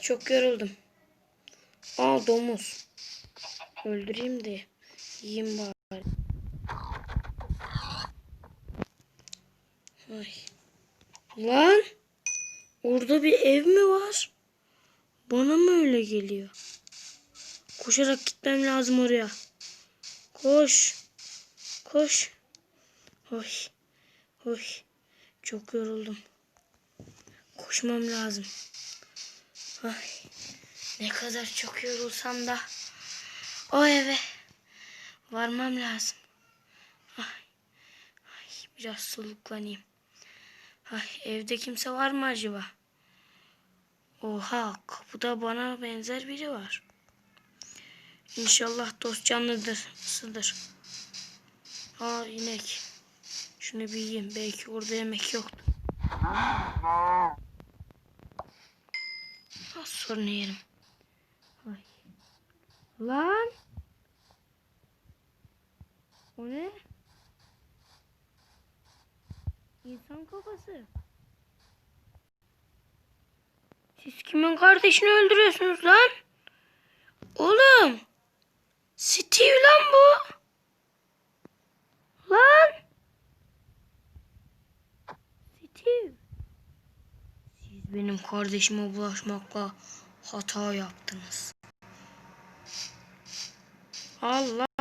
Çok yoruldum. Aa domuz. Öldüreyim de yiyeyim bari. Ay. Lan orada bir ev mi var? Bana mı öyle geliyor? Koşarak gitmem lazım oraya. Koş. Koş. Oy. Oy. Çok yoruldum. Koşmam lazım. Ay. Ne kadar çok yorulsam da o eve varmam lazım. Ay. Ay. Biraz soluklanayım. Ay. Evde kimse var mı acaba? Oha kapıda bana benzer biri var. İnşallah dost canlıdır. Isıdır. Aa inek. Şunu bir yiyeyim. Belki orada yemek yoktu. Sonra yerim. Ay. Lan. O ne? İnsan kafası. Siz kimin kardeşini öldürüyorsunuz lan? Oğlum. Steve lan bu. Lan. Steve. Siz benim kardeşime bulaşmakla hata yaptınız. Allah.